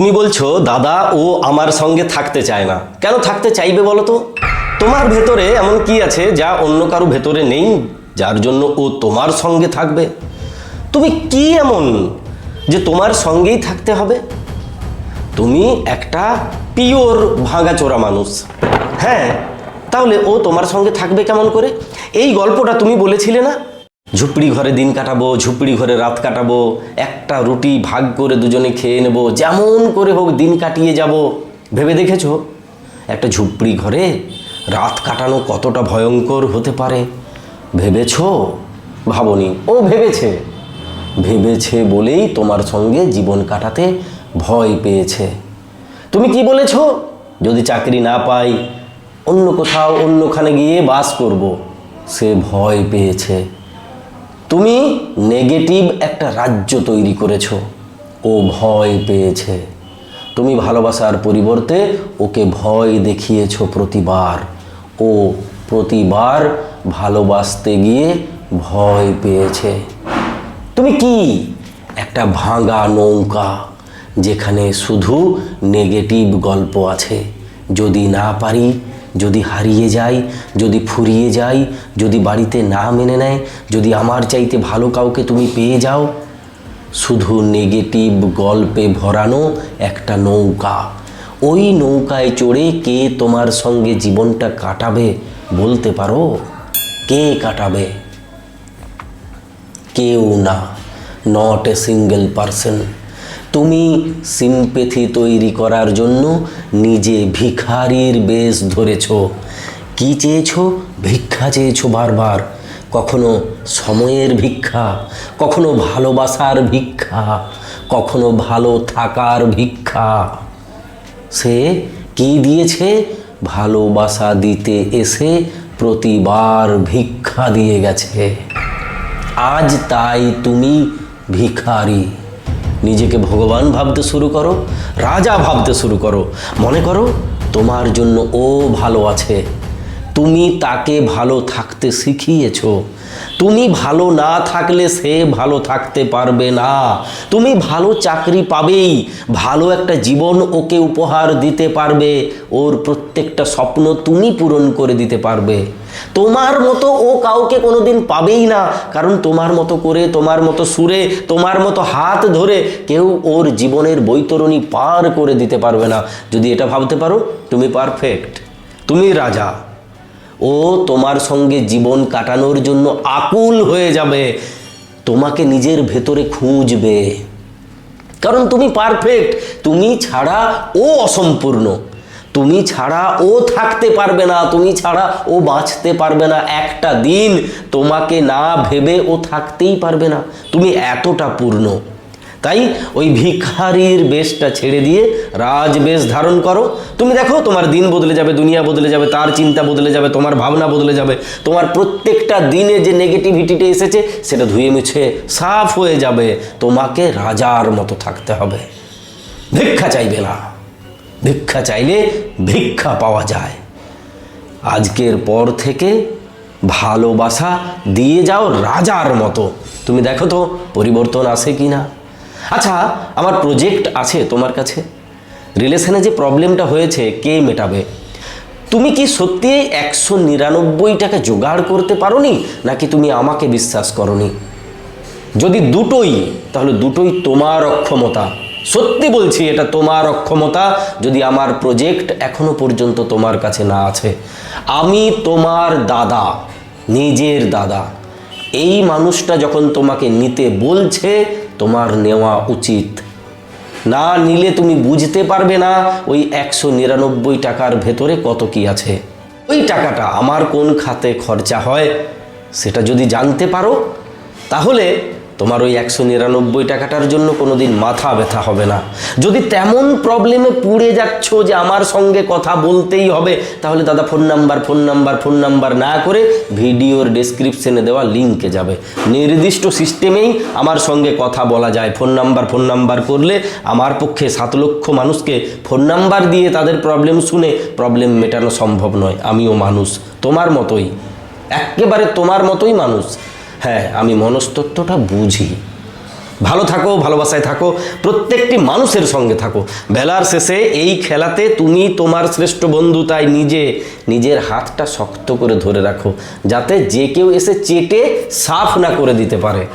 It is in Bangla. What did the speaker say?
তুমি বলছো দাদা ও আমার সঙ্গে থাকতে চায় না। কেন থাকতে চাইবে বলো তো? তোমার ভেতরে এমন কি আছে যা অন্য কারও ভেতরে নেই, যার জন্য ও তোমার সঙ্গে থাকবে? তুমি কি এমন যে তোমার সঙ্গেই থাকতে হবে? তুমি একটা পিওর ভাঙাচোরা মানুষ। হ্যাঁ তাহলে ও তোমার সঙ্গে থাকবে কেমন করে? এই গল্পটা তুমি বলেছিলে না? ঝুপড়ি ঘরে দিন কাটাবো, ঝুপড়ি ঘরে রাত কাটাবো, একটা রুটি ভাগ করে দুজনে খেয়ে নেব, যেমন করে হোক দিন কাটিয়ে যাব। ভেবে দেখেছ? একটা ঝুপড়ি ঘরে রাত কাটানো কতটা ভয়ঙ্কর হতে পারে? ভেবেছো? ভাবনি। ও ভেবেছে। ভেবেছে বলেই তোমার সঙ্গে জীবন কাটাতে ভয় পেয়েছে। তুমি কি বলেছ? যদি চাকরি না পাই, অন্য কোথাও অন্যখানে গিয়ে বাস করব, সে ভয় পেয়েছে। তুমি নেগেটিভ একটা রাজ্য তৈরি করেছ। ও ভয় পেয়েছে। তুমি ভালোবাসার পরিবর্তে ওকে ভয় দেখিয়েছো প্রতিবার। ও প্রতিবার ভালোবাসতে গিয়ে ভয় পেয়েছে। তুমি কি? একটা ভাঙা নৌকা, যেখানে শুধু নেগেটিভ গল্প আছে। যদি না পারি যদি হারিয়ে যাই, যদি ফুরিয়ে যাই, যদি বাড়িতে না মেনে নেয়, যদি আমার চাইতে ভালো কাউকে তুমি পেয়ে যাও, শুধু নেগেটিভ গল্পে ভরানো একটা নৌকা। ওই নৌকায় চড়ে কে তোমার সঙ্গে জীবনটা কাটাবে বলতে পারো? কে কাটাবে? কেউ না নট এ সিঙ্গেল পারসন তুমি সিম্পেথি তৈরি করার জন্য নিজে ভিখারির বেশ ধরেছ। কি চেয়েছো? ভিক্ষা চেয়েছো বারবার। কখনো সময়ের ভিক্ষা, কখনো ভালোবাসার ভিক্ষা, কখনো ভালো থাকার ভিক্ষা। সে কি দিয়েছে? ভালোবাসা দিতে এসে প্রতিবার ভিক্ষা দিয়ে গেছে। আজ তাই তুমি ভিখারি। নিজেকে ভগবান ভাবতে শুরু করো, রাজা ভাবতে শুরু করো। মনে করো, তোমার জন্য ও ভালো আছে। তুমি তাকে ভালো থাকতে শিখিয়েছো। তুমি ভালো না থাকলে সে ভালো থাকতে পারবে না। তুমি ভালো চাকরি পাবেই, ভালো একটা জীবন ওকে উপহার দিতে পারবে, ওর প্রত্যেকটা স্বপ্ন তুমি পূরণ করে দিতে পারবে। তোমার মতো ও কাউকে কোনোদিন পাবেই না, কারণ তোমার মতো করে, তোমার মতো সুরে, তোমার মতো হাত ধরে কেউ ওর জীবনের বৈতরণী পার করে দিতে পারবে না। যদি এটা ভাবতে পারো, তুমি পারফেক্ট তুমি রাজা। ও তোমার সঙ্গে জীবন কাটানোর জন্য আকুল হয়ে যাবে। তোমাকে নিজের ভেতরে খুঁজবে। কারণ তুমি পারফেক্ট তুমি ছাড়া ও অসম্পূর্ণ। তুমি ছাড়া ও থাকতে পারবে না, তুমি ছাড়া ও বাঁচতে পারবে না। একটা দিন তোমাকে না ভেবে ও থাকতেই পারবে না। তুমি এতটা পূর্ণ। তাই ওই ভিখারির বেশটা ছেড়ে দিয়ে রাজ বেশ ধারণ করো। তুমি দেখো, তোমার দিন বদলে যাবে, দুনিয়া বদলে যাবে, তার চিন্তা বদলে যাবে, তোমার ভাবনা বদলে যাবে, তোমার প্রত্যেকটা দিনে যে নেগেটিভিটিটা এসেছে, সেটা ধুয়ে মুছে সাফ হয়ে যাবে। তোমাকে রাজার মতো থাকতে হবে। ভিক্ষা চাইবে না। ভিক্ষা চাইলে ভিক্ষা পাওয়া যায়। আজকের পর থেকে ভালোবাসা দিয়ে যাও রাজার মতো। তুমি দেখো তো, পরিবর্তন আসে কি না আচ্ছা আমার প্রজেক্ট আছে তোমার কাছে? রিলেশনে যে প্রবলেমটা হয়েছে, কে মেটাবে? তুমি কি সত্যি একশো নিরানব্বই টাকা জোগাড় করতে পারোনি, নাকি তুমি আমাকে বিশ্বাস করনি? যদি দুটোই, তাহলে দুটোই তোমার অক্ষমতা। সত্যি বলছি, এটা তোমার অক্ষমতা, যদি আমার প্রজেক্ট এখনও পর্যন্ত তোমার কাছে না আছে। আমি তোমার দাদা, নিজের দাদা। এই মানুষটা যখন তোমাকে নিতে বলছে তোমার নেওয়া উচিত। না নিলে তুমি বুঝতে পারবে না ওই একশো নিরানব্বই টাকার ভেতরে কত কি আছে। ওই টাকাটা আমার কোন খাতে খরচা হয়, সেটা যদি জানতে পারো, তাহলে তোমার ওই একশো নিরানব্বই টাকাটার জন্য কোনোদিন মাথা ব্যথা হবে না। যদি তেমন প্রবলেমে পুড়ে যাচ্ছ যে আমার সঙ্গে কথা বলতেই হবে, তাহলে দাদা phone number phone number phone number না করে ভিডিওর ডেসক্রিপশনে দেওয়া লিঙ্কে যাবে। নির্দিষ্ট সিস্টেমেই আমার সঙ্গে কথা বলা যায়। ফোন নাম্বার ফোন নাম্বার করলে আমার পক্ষে সাত লক্ষ মানুষকে ফোন নাম্বার দিয়ে তাদের প্রবলেম শুনে প্রবলেম মেটানো সম্ভব নয়। আমিও মানুষ, তোমার মতোই। একেবারে তোমার মতোই মানুষ। হ্যাঁ আমি মনস্তত্ত্বটা বুঝি। ভালো থাকো, ভালোবাসায় থাকো, প্রত্যেকটি মানুষের সঙ্গে থাকো। বেলার শেষে এই খেলাতে তুমি তোমার শ্রেষ্ঠ বন্ধু, তাই নিজে, নিজের হাতটা শক্ত করে ধরে রাখো, যাতে যে কেউ এসে চেটে সাফ না করে দিতে পারে।